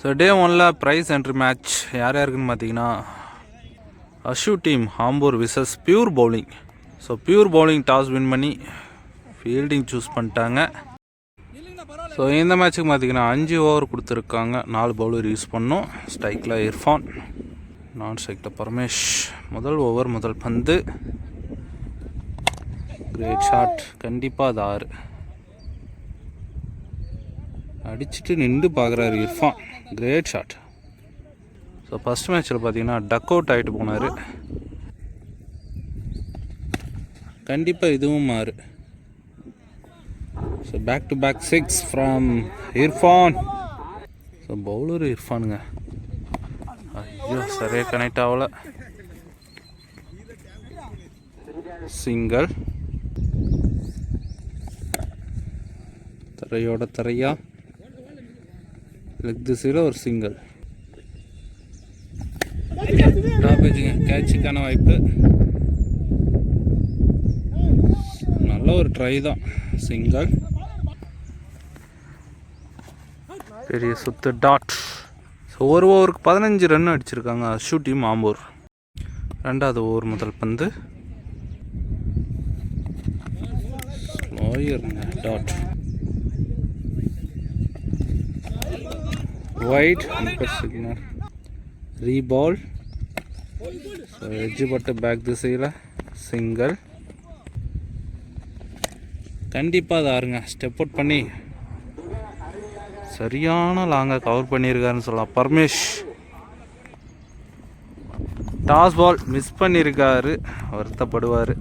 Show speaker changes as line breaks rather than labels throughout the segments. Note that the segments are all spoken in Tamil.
ஸோ டே ஒனில் ப்ரைஸ் என்ட்ரி மேட்ச் யார் யாருக்குன்னு பார்த்தீங்கன்னா Ashu team Hamre versus pure bowling so pure bowling toss win பண்ணி ஃபீல்டிங் சூஸ் பண்ணிட்டாங்க. ஸோ இந்த மேட்ச்சுக்கு பார்த்தீங்கன்னா அஞ்சு ஓவர் கொடுத்துருக்காங்க. நாலு பவுலர் யூஸ் பண்ணோம். ஸ்ட்ரைக்கில் இர்ஃபான் நான் ஸ்ட்ரைக்கில் பரமேஷ் முதல் ஓவர் முதல் பந்து. கிரேட் ஷாட் கண்டிப்பாக அது ஆறு. அடிச்சுட்டு நின்று பார்க்குறாரு Irfan great shot so first மேட்ச்சில் பார்த்தீங்கன்னா டக் அவுட் ஆகிட்டு போனார். கண்டிப்பாக இதுவும் மாறு. So back to back six from Irfan so bowler இர்ஃபானுங்க ஐயோ சரியாக கனெக்ட் ஆகல. சிங்கிள் தரையோட தரையா. லெக் திசையில் ஒரு சிங்கிள் டாபேஜிங்க கேட்சுக்கான வாய்ப்பு. நல்ல ஒரு ட்ரை தான். சிங்கிள் பெரிய சுத்து டாட் ஸோ ஒரு ஓவருக்கு பதினஞ்சு ரன் அடிச்சிருக்காங்க ஷூட்டி மாம்பூர் ரெண்டாவது ஓவர் முதல் பந்து. ஸ்லோயருங்க டாட் ஒயிட் சிக்னல் ரீபால் ஸோ எட்ஜு பட்டு பேக் திசையில் சிங்கிள் கண்டிப்பாக அது ஆறுங்க. ஸ்டெப் அவுட் பண்ணி. சரியான லாங்காக கவர் பண்ணியிருக்காருன்னு சொல்லலாம். பர்மேஷ். டாஸ் பால் மிஸ் பண்ணியிருக்காரு. வருத்தப்படுவார்.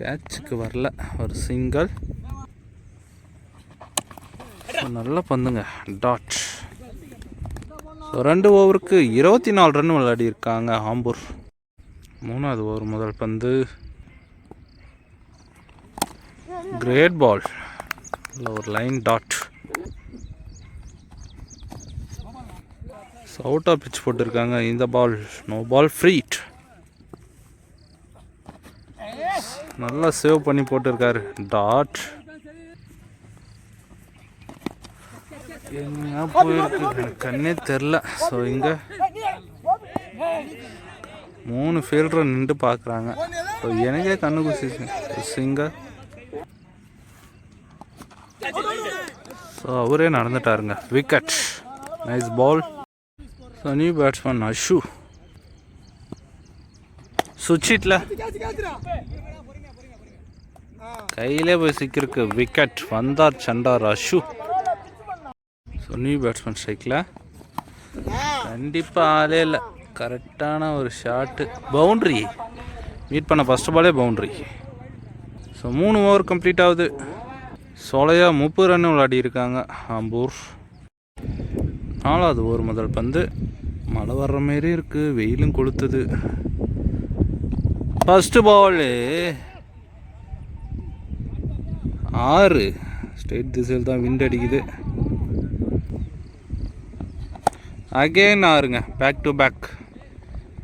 கேட்சுக்கு வரல. ஒரு சிங்கிள் நல்ல பந்துங்க டாட் ஸோ ரெண்டு ஓவருக்கு இருபத்தி நாலு ரன் விளையாடி இருக்காங்க ஆம்பூர் மூணாவது ஓவர் முதல் பந்து. கிரேட் பால் இல்லை ஒரு line dot out of pitch போட்டிருக்காங்க. இந்த பால் நோ பால் ஃப்ரீட் நல்லா சேவ் பண்ணி போட்டிருக்காரு. டாட் எங்க போயிருக்கு. எனக்கு கண்ணே தெரில ஸோ இங்கே மூணு ஃபீல்டரை நின்று பார்க்குறாங்க ஸோ எனக்கே கண்ணு குசிச்சு சிங்கர் ஸோ அவரே நடந்துட்டாருங்க. Wicket nice ball so new batsman Ashu சுச்சிட்ல. கையிலே போய் சிக்கிருக்கு விக்கெட் வந்தார் சண்டார் அஷு ஸோ நியூ பேட்ஸ்மேன் ஸ்ட்ரைக்கில் கண்டிப்பாக ஆளே இல்லை. கரெக்டான ஒரு ஷாட்டு பவுண்ட்ரி மீட் பண்ண ஃபஸ்ட் பாலே பவுண்ட்ரி ஸோ மூணு ஓவர் கம்ப்ளீட் ஆகுது. சோலையாக முப்பது ரன் விளையாடி இருக்காங்க. ஆம்பூர். நாலாவது ஓவர் முதல் பந்து. மழை வர்ற மாரி இருக்குது வெயிலும் கொளுத்துது. ஃபஸ்ட்டு பாலு ஆறு. ஸ்டேட் திசையில் தான் விண்ட் அடிக்குது. அகெயின் ஆறுங்க. பேக் டு பேக்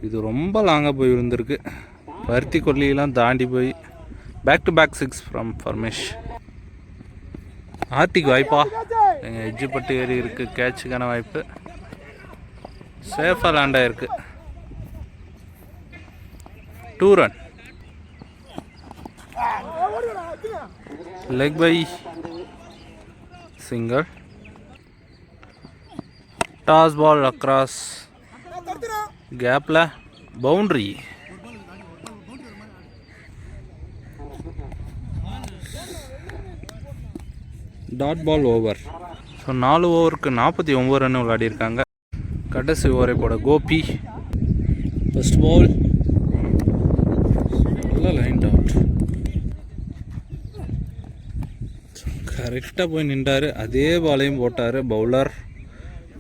இது ரொம்ப லாங்காக போய் விழுந்திருக்கு. பருத்தி கொல்லியெல்லாம் தாண்டி போய் back to back six from ஃபர்மேஷ் ஆர்டிக் வாய்ப்பா. எங்கள் எஜ்ஜு பட்டு ஏறி இருக்குது கேட்சுக்கான வாய்ப்பு. சேஃபாக land two run leg bye single toss ball across கேப்பில் boundary dot ball over so நாலு ஓவருக்கு நாற்பத்தி ஒம்பது ரன் விளையாடிருக்காங்க கடைசி ஓவரை போட Gopi. First ball line doubt கரெக்டாக போய் நின்றாரு. அதே பாலையும் போட்டார் பவுலர்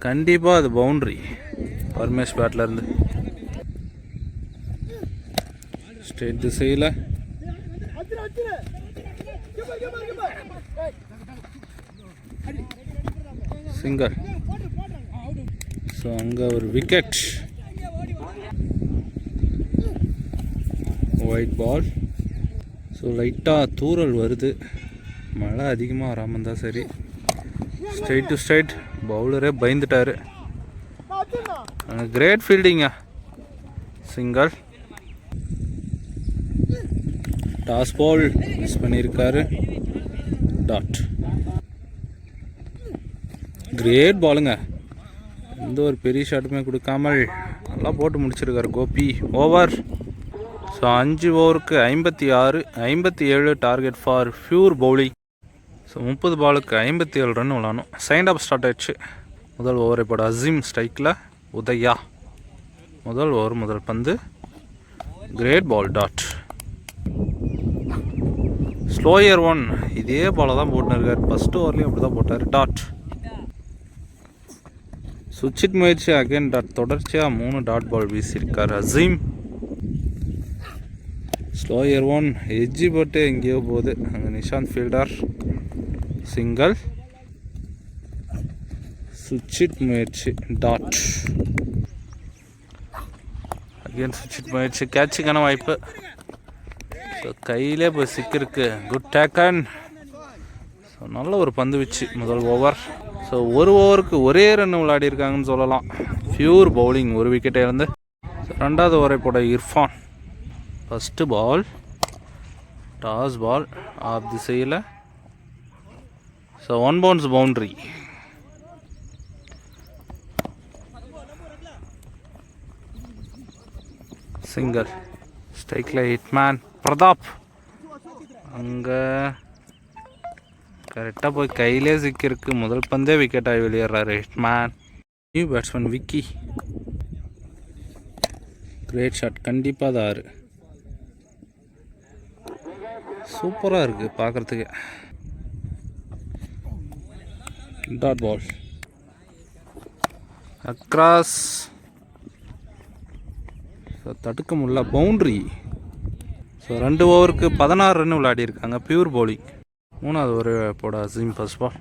கண்டிப்பாக அது பவுண்ட்ரி பர்மேஷ் பேட்லேருந்து ஸ்ட்ரெயிட் திசையில். சிங்கர் ஸோ அங்கே ஒரு விக்கெட் ஒயிட் பால் ஸோ லைட்டாக தூறல் வருது. மழை அதிகமாக வராமல் இருந்தால் சரி. ஸ்ட்ரைட் டு ஸ்ட்ரைட் பவுலரே பயந்துட்டாரு. கிரேட் ஃபீல்டிங்க சிங்கிள் டாஸ் பால் மிஸ் பண்ணியிருக்காரு. டாட் கிரேட் பாலுங்க எந்த ஒரு பெரிய ஷாட்டுமே கொடுக்காமல் நல்லா போட்டு முடிச்சிருக்காரு கோபி. ஓவர் ஸோ அஞ்சு ஓவருக்கு ஐம்பத்தி ஆறு ஐம்பத்தி ஏழு target for fury bowling so முப்பது பாலுக்கு ஐம்பத்தி ஏழு ரன் விளாடணும். சைன் ஆஃப் ஸ்டார்ட் ஆயிடுச்சு. முதல் ஓவர் இப்போ அசீம் ஸ்ட்ரைக்கில் உதயா. முதல் ஓவர் முதல் பந்து. Great ball dot slower one இதே பாலை தான் போட்டுன்னு இருக்கார். ஃபஸ்ட் ஓவர்லேயும் அப்படி தான் போட்டார். டாட் சுவிட்சிட் முயற்சி அகைன் டாட் தொடர்ச்சியாக மூணு டாட் பால் வீசியிருக்கார் அசீம் ஸ்லோயர் ஒன் எஜ்ஜி போட்டு எங்கேயோ போகுது. அங்கே நிஷாந்த் ஃபீல்டர் சிங்கிள் சுவிட்சிட் முயற்சி டாட் அகைன் சுவிட்சிட் முயற்சி கேட்சுக்கான வாய்ப்பு ஸோ கையிலே போய் சிக்கிருக்கு குட் டேக்கன் ஸோ நல்ல ஒரு பந்து வீச்சு முதல் ஓவர் ஸோ ஒரு ஓவருக்கு ஒரே ரன் விளையாடிருக்காங்கன்னு சொல்லலாம். பியூர் பவுலிங் ஒரு விக்கெட்டே இருந்து. ரெண்டாவது ஓவரை போட Irfan first ball toss ball off திசையில் so one bounce boundary singer ஸ்ட்ரைக்கில் ஹிட்மேன் பிரதாப் அங்கே கரெக்டாக போய் கையிலே சிக்கிருக்கு முதல் பந்தே விக்கெட் ஆகி வெளியேறாரு. Hitman new batsman Vicky great shot கண்டிப்பாக அது ஆறு. சூப்பராக இருக்குது பார்க்குறதுக்கு டாட் பால் அக்ராஸ் ஸோ தடுக்க முடியல பவுண்ட்ரி ஸோ ரெண்டு ஓவருக்கு பதினாறு ரன் விளையாடிருக்காங்க பியூர் பவுலிங் மூணாவது ஒரு போட Azeem first ball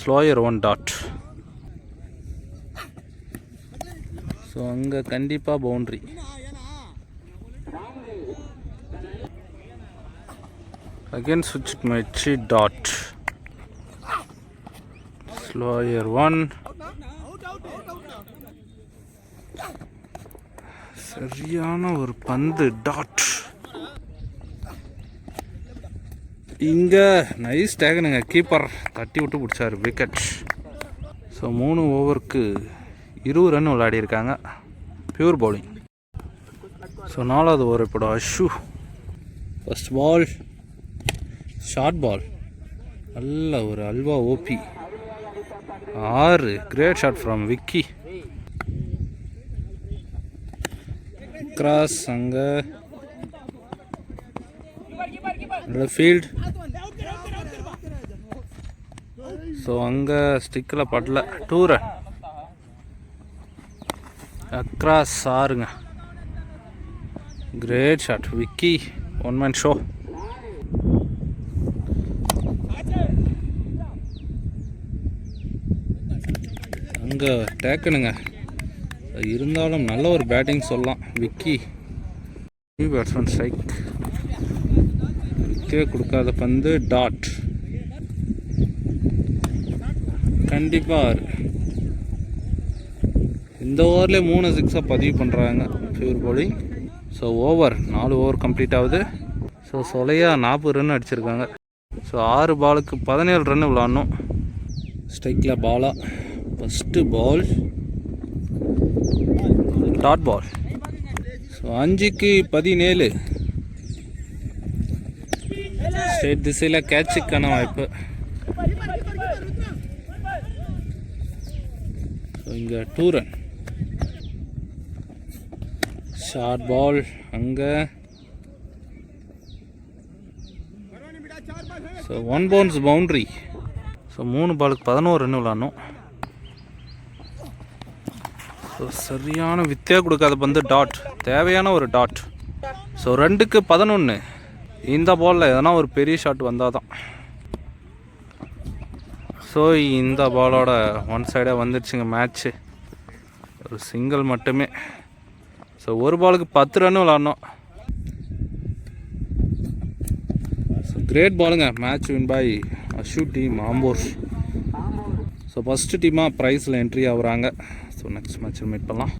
slower one dot so அங்கே கண்டிப்பாக பவுண்ட்ரி அகெயின் சுவிட்ச் முயற்சி டாட் ஸ்லோயர் ஒன் சரியான ஒரு பந்து டாட் இங்க நைஸ் டேகனுங்க. கீப்பர் தட்டி விட்டு பிடிச்சாரு விக்கெட் ஸோ மூணு ஓவருக்கு இருபது ரன் விளையாடியிருக்காங்க. பியூர் பவுலிங் ஸோ நாலாவது ஓவர் இப்போ Ashu. First ball short ball நல்ல ஒரு அல்வா ஓபி ஆறு. Great shot from Vicky cross அங்கே. நல்ல ஃபீல்ட் ஸோ அங்கே ஸ்டிக்கில் படல. Two run across ஆறுங்க. Great shot Vicky one man show அங்கே டேக்கனுங்க. இருந்தாலும் நல்ல ஒரு பேட்டிங் சொல்லலாம். விக்கி. நியூ பேட்ஸ்மேன் ஸ்ட்ரைக் விக்கே கொடுக்காத பந்து டாட் கண்டிப்பாக இந்த ஓவர்லேயே மூணு சிக்ஸாக பதிவு பண்ணுறாங்க பியூர் bowling. ஸோ ஓவர் நாலு ஓவர் கம்ப்ளீட் ஆகுது. ஸோ சொலையாக நாற்பது ரன் அடிச்சிருக்காங்க. ஸோ ஆறு பாலுக்கு பதினேழு ரன் விளாடணும். ஸ்ட்ரைக்கில் பாலாக first ball dot ball so அஞ்சுக்கு பதினேழு. ஸ்ட்ரைட் திசையில் கேட்சுக்கான வாய்ப்பு. ஸோ இங்கே டூ ரன் ஷார்ட் பால் அங்கே. So one bounce boundary so மூணு பாலுக்கு பதினோரு ரன் விளாடணும். சரியான வித்தியா கொடுக்காத பந்து டாட் தேவையான ஒரு டாட் ஸோ ரெண்டுக்கு பதினொன்று இந்த பாலில் எதனா ஒரு பெரிய ஷாட் வந்தால் தான் ஸோ இந்த பாலோட ஒன் சைடாக வந்துடுச்சுங்க மேட்ச்சு ஒரு சிங்கிள் மட்டுமே. ஸோ ஒரு பாலுக்கு பத்து ரன் விளாட்ணும். ஸோ கிரேட் பாலுங்க match win by Ashu team ஆம்போர் so first டீமாக ப்ரைஸில் என்ட்ரி ஆகுறாங்க. ஸோ நெக்ஸ்ட் மேட்ச்சில் மீட் பண்ணலாம்